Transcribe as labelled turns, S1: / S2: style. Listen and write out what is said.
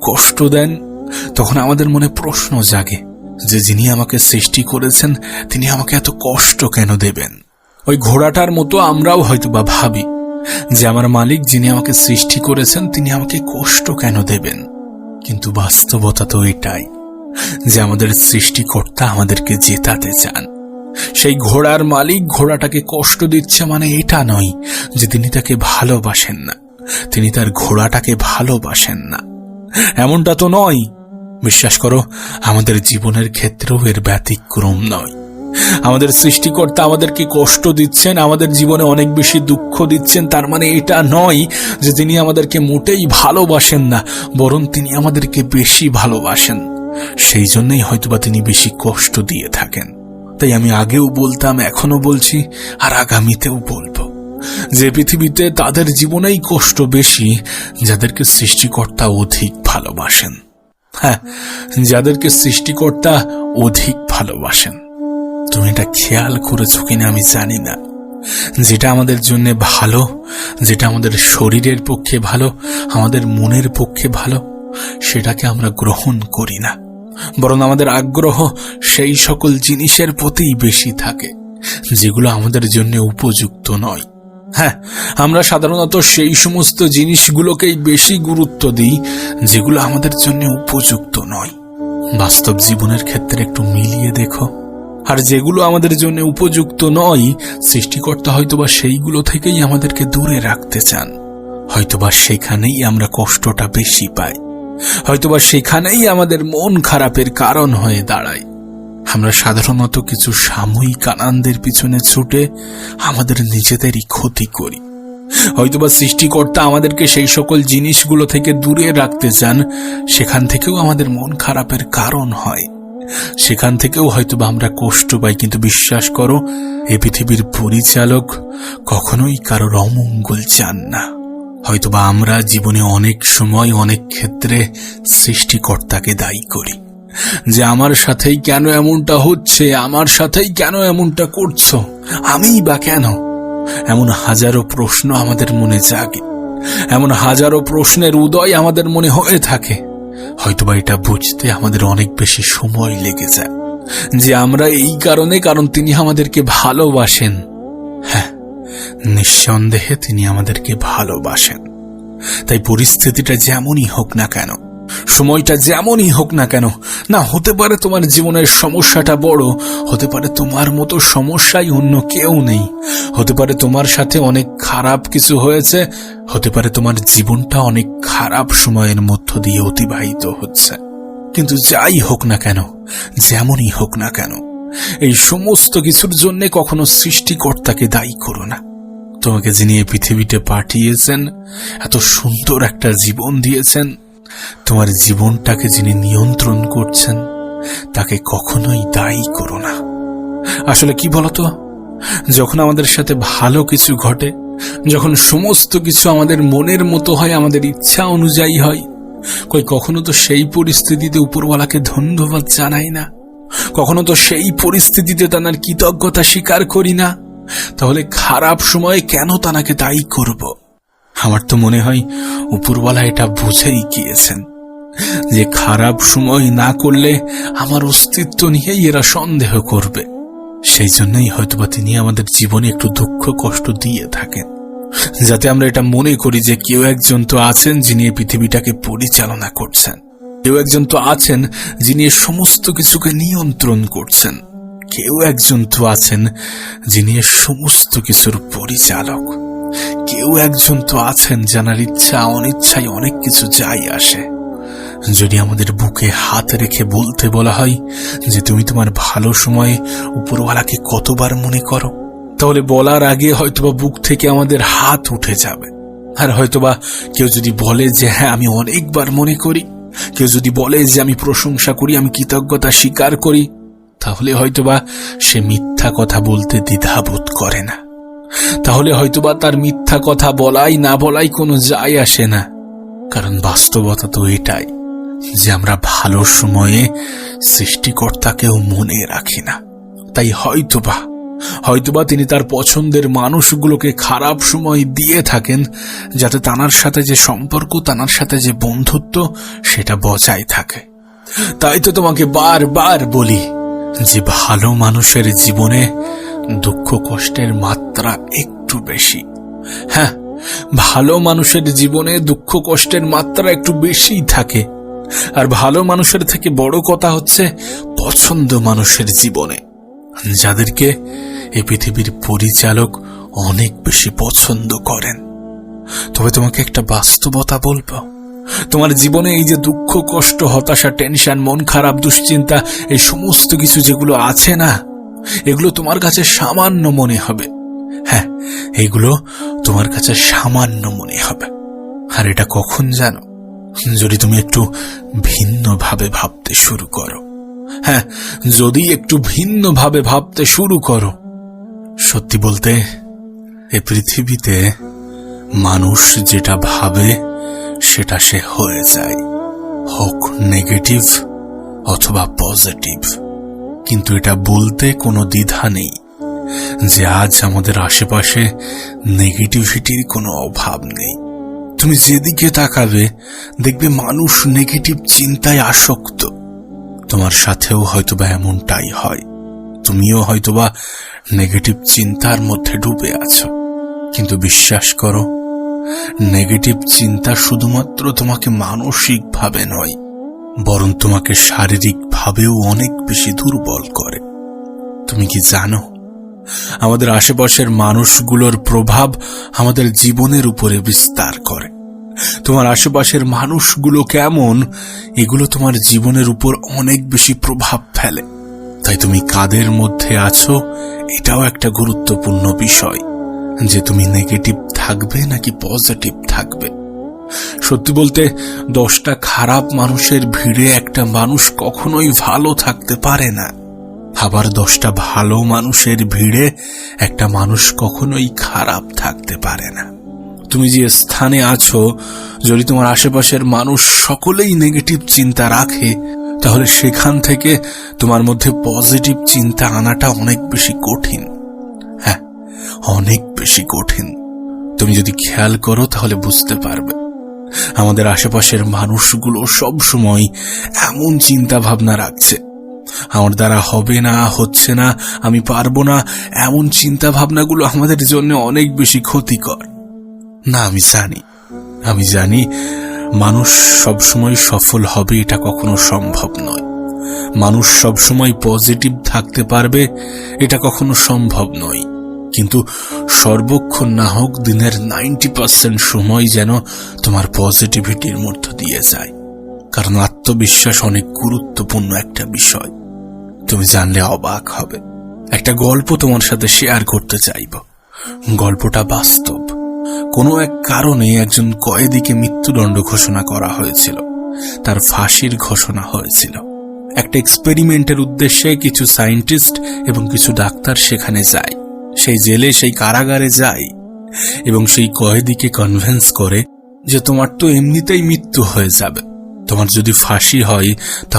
S1: কষ্ট দেন, তখন আমাদের মনে প্রশ্ন জাগে যে যিনি আমাকে সৃষ্টি করেছেন, তিনি আমাকে এত কষ্ট কেন দেবেন? ওই ঘোড়াটার মতো আমরাও হয়তো বা ভাবি যে আমার মালিক যিনি আমাকে সৃষ্টি করেছেন, তিনি আমাকে কষ্ট কেন দেবেন? কিন্তু বাস্তবতা তো এটাই যে আমাদের সৃষ্টিকর্তা আমাদেরকে জেতাতে চান। সেই ঘোড়ার মালিক ঘোড়াটাকে কষ্ট দিচ্ছে মানে এটা নয় যে তিনি তাকে ভালোবাসেন না, তিনি তার ঘোড়াটাকে ভালোবাসেন না। এমনটা তো নয়। বিশ্বাস করো, আমাদের জীবনের ক্ষেত্রেও এর ব্যতিক্রম নয়। আমাদের সৃষ্টিকর্তা আমাদেরকে কষ্ট দিচ্ছেন, আমাদের জীবনে অনেক বেশি দুঃখ দিচ্ছেন, তার মানে এটা নয় যে তিনি আমাদেরকে মোটেই ভালোবাসেন না, বরং তিনি আমাদেরকে বেশি ভালোবাসেন। সেই জন্যই হয়তোবা তিনি বেশি কষ্ট দিয়ে থাকেন। তাই আমি আগেও বলতাম এখনও বলছি, আর আগামীতেও বলব। যে পৃথিবীতে তাদের জীবনেই কষ্ট বেশি, যাদেরকে সৃষ্টিকর্তা অধিক ভালোবাসেন। হ্যাঁ যাদেরকে সৃষ্টিকর্তা অধিক ভালোবাসেন। তুমি এটা খেয়াল করেছ কিনা আমি জানি না। যেটা আমাদের জন্য ভালো, যেটা আমাদের শরীরের পক্ষে ভালো, আমাদের মনের পক্ষে ভালো, সেটাকে আমরা গ্রহণ করি না। বরং আমাদের আগ্রহ সেই সকল জিনিসের প্রতিই বেশি থাকে, যেগুলো আমাদের জন্য উপযুক্ত নয়। হ্যাঁ আমরা সাধারণত সেই সমস্ত জিনিসগুলোকেই বেশি গুরুত্ব দিই, যেগুলো আমাদের জন্য উপযুক্ত নয়। বাস্তব জীবনের ক্ষেত্রে একটু মিলিয়ে দেখো। আর যেগুলো আমাদের জন্য উপযুক্ত নয়, সৃষ্টিকর্তা হয়তোবা সেইগুলো থেকেই আমাদেরকে দূরে রাখতে চান। হয়তোবা সেখানেই আমরা কষ্টটা বেশি পাই। হয়তোবা সেখানেই আমাদের মন খারাপের কারণ হয়ে দাঁড়ায়। আমরা সাধারণত কিছু সাময়িক আনন্দের পিছনে ছুটে আমাদের নিজেদেরই ক্ষতি করি। হয়তোবা সৃষ্টিকর্তা আমাদেরকে সেই সকল জিনিসগুলো থেকে দূরে রাখতে চান, সেখান থেকেও আমাদের মন খারাপের কারণ হয়। সেখান থেকেও হয়তোবা আমরা কষ্ট পাই, কিন্তু বিশ্বাস করো, এ পৃথিবীর পরিচালক কখনোই কারোর অমঙ্গল চান না। হয়তোবা আমরা জীবনে অনেক সময়, অনেক ক্ষেত্রে সৃষ্টিকর্তাকে দায়ী করি। যে আমার সাথেই কেন এমনটা হচ্ছে, আমার সাথেই কেন এমনটা করছ? আমিই বা কেন? এমন হাজারো প্রশ্ন আমাদের মনে জাগে। এমন হাজারো প্রশ্নের উদয় আমাদের মনে হয়ে থাকে। হয়তোবা এটা বুঝতে আমাদের অনেক বেশি সময় লেগে যায়। যে আমরা এই কারণে, কারণ তিনি আমাদেরকে ভালোবাসেন। হ্যাঁ নিঃসন্দেহে তিনি আমাদেরকে ভালোবাসেন। তাই পরিস্থিতিটা যেমনই হোক না কেন সময়টা যেমনই হোক না কেন, না, হতে পারে তোমার জীবনের সমস্যাটা বড়, হতে পারে তোমার মতো সমস্যাই অন্য কেউ নেই, হতে পারে তোমার সাথে অনেক খারাপ কিছু হয়েছে, হতে পারে তোমার জীবনটা অনেক খারাপ সময়ের মধ্য দিয়ে অতিবাহিত হচ্ছে। কিন্তু যাই হোক না কেন, যেমনই হোক না কেন, এই সমস্ত কিছুর জন্য কখনো সৃষ্টিকর্তাকে দায়ী করো না। তোমাকে যিনি এই পৃথিবীতে পাঠিয়েছেন, এত সুন্দর একটা জীবন দিয়েছেন তোমার জীবনটাকে যিনি নিয়ন্ত্রণ করছেন, তাকে কখনোই দায়ী করো না। আসলে কি বলতো? যখন আমাদের সাথে ভালো কিছু ঘটে, যখন সমস্ত কিছু আমাদের মনের মতো হয়, আমাদের ইচ্ছা অনুযায়ী হয়, কই কখনো তো সেই পরিস্থিতিতে উপরওয়ালাকে ধন্যবাদ জানাই না। কখনো তো সেই পরিস্থিতিতে তার কৃতজ্ঞতা স্বীকার করি না। তাহলে খারাপ সময়ে কেন তানাকে দায়ী করব? আমার তো মনে হয় উপরওয়ালা এটা বুঝেই গিয়েছেন যে খারাপ সময় না করলে আমার অস্তিত্ব নিয়েই এরা সন্দেহ করবে। সেই জন্যই হয়তোবা তিনি আমাদের জীবনে একটু দুঃখ কষ্ট দিয়ে থাকেন। যাতে আমরা এটা মনে করি যে কেউ একজন তো আছেন যিনি পৃথিবীটাকে পরিচালনা করছেন। কেউ একজন তো আছেন যিনি সমস্ত কিছুকে নিয়ন্ত্রণ করছেন। কেউ একজন তো আছেন যিনি সমস্ত কিছুর পরিচালক। কেউ একজন তো আছেন জানার ইচ্ছা, অনিচ্ছায় অনেক কিছু যাই আসে। যদি আমাদের বুকে হাত রেখে বলতে বলা হয় যে তুমি তোমার ভালো সময়ে উপরওয়ালাকে কতবার মনে করো, তাহলে বলার আগে হয়তোবা বুক থেকে আমাদের হাত উঠে যাবে। আর হয়তোবা কেউ যদি বলে যে হ্যাঁ আমি অনেকবার মনে করি, কেউ যদি বলে যে আমি প্রশংসা করি, আমি কৃতজ্ঞতা স্বীকার করি, তাহলে হয়তোবা সে মিথ্যা কথা বলতে দ্বিধাবোধ করে না। তাহলে হয়তোবা তার মিথ্যা কথা বলাই না বলাই কোনো যায় আসে না। কারণ বাস্তবতা তো এটাই যে আমরা ভালো সময়ে সৃষ্টিকর্তাকেও মনে রাখি না। তাই হয়তোবা হয়তোবা তিনি তার পছন্দের মানুষগুলোকে খারাপ সময় দিয়ে থাকেন যাতে তানার সাথে যে সম্পর্ক, তানার সাথে যে বন্ধুত্ব, সেটা বজায় থাকে। তাই তো তোমাকে বারবার বলি যে ভালো মানুষের জীবনে দুঃখ কষ্টের মাত্রা একটু বেশি। হ্যাঁ ভালো মানুষের জীবনে দুঃখ কষ্টের মাত্রা একটু বেশিই থাকে। আর ভালো মানুষের থেকে বড় কথা হচ্ছে পছন্দ মানুষের জীবনে। যাদেরকে এই পৃথিবীর পরিচালক অনেক বেশি পছন্দ করেন। তবে তোমাকে একটা বাস্তবতা বলব। তোমার জীবনে এই যে দুঃখ, কষ্ট, হতাশা, টেনশন, মন খারাপ, দুশ্চিন্তা, এই সমস্ত কিছু যেগুলো আছে না এগুলো তোমার কাছে সামান্য মনে হবে। হ্যাঁ এগুলো তোমার কাছে সামান্য মনে হবে। আর এটা কখন জানো? যদি তুমি একটু ভিন্নভাবে ভাবতে শুরু করো। হ্যাঁ যদি একটু ভিন্নভাবে ভাবতে শুরু করো। সত্যি বলতে, এ পৃথিবীতে মানুষ যেটা ভাবে, সেটা সে হয়ে যায়। হোক নেগেটিভ অথবা পজিটিভ। কিন্তু এটা বলতে কোনো দ্বিধা নেই যে আজ আমাদের আশেপাশে নেগেটিভিটির কোনো অভাব নেই। তুমি যেদিকে তাকাবে, দেখবে মানুষ নেগেটিভ চিন্তায় আসক্ত। তোমার সাথেও হয়তোবা এমনটাই হয়। তুমিও হয়তোবা নেগেটিভ চিন্তার মধ্যে ডুবে আছো। কিন্তু বিশ্বাস করো, নেগেটিভ চিন্তা শুধুমাত্র তোমাকে মানসিকভাবে নয়, বরং তোমাকে শারীরিকভাবেও অনেক বেশি দুর্বল করে। তুমি কি জানো, আমাদের আশেপাশের মানুষগুলোর প্রভাব আমাদের জীবনের উপরে বিস্তার করে। তোমার আশেপাশের মানুষগুলো কেমন, এগুলো তোমার জীবনের উপর অনেক বেশি প্রভাব ফেলে। তাই তুমি কাদের মধ্যে আছো, এটাও একটা গুরুত্বপূর্ণ বিষয়। যে তুমি নেগেটিভ থাকবে নাকি পজিটিভ থাকবে? সত্যি বলতে, দশটা খারাপ মানুষের ভিড়ে একটা মানুষ কখনোই ভালো থাকতে পারে না। আবার দশটা ভালো মানুষের ভিড়ে একটা মানুষ কখনোই খারাপ থাকতে পারে না। তুমি যে স্থানে আছো, যদি তোমার আশেপাশের মানুষ সকলেই নেগেটিভ চিন্তা রাখে, তাহলে সেখান থেকে তোমার মধ্যে পজিটিভ চিন্তা আনাটা অনেক বেশি কঠিন। হ্যাঁ অনেক বেশি কঠিন। তুমি যদি খেয়াল করো, তাহলে বুঝতে পারবে। আমাদের আশেপাশের মানুষগুলো সব সময় এমন চিন্তা ভাবনা রাখছে। আমার দ্বারা হবে না, হচ্ছে না, আমি পারব না, এমন চিন্তা ভাবনাগুলো আমাদের জন্য অনেক বেশি ক্ষতিকর। না, আমি জানি আমি জানি মানুষ সবসময় সফল হবে এটা কখনো সম্ভব নয়। মানুষ সবসময় পজিটিভ থাকতে পারবে এটা কখনো সম্ভব নয়। কিন্তু সর্বক্ষণ না হোক দিনের নাইনটি পার্সেন্ট সময় যেন তোমার পজিটিভিটির মধ্য দিয়ে যায়। কারণ আত্মবিশ্বাস অনেক গুরুত্বপূর্ণ একটা বিষয়। তুমি জানলে অবাক হবে। একটা গল্প তোমার সাথে শেয়ার করতে চাইব। গল্পটা বাস্তব। কোনো এক কারণে একজন কয়েদিকে মৃত্যুদণ্ড ঘোষণা করা হয়েছিল। তার ফাঁসির ঘোষণা হয়েছিল। একটা এক্সপেরিমেন্টের উদ্দেশ্যে কিছু সায়েন্টিস্ট এবং কিছু ডাক্তার সেখানে যায়। সেই জেলে সেই কারাগারে যায় এবং সেই কয়েদিকে কনভিন্স করে যে তোমার তো এমনিতেই মৃত্যু হয়ে যাবে। তোমার যদি ফাঁসি হয় তা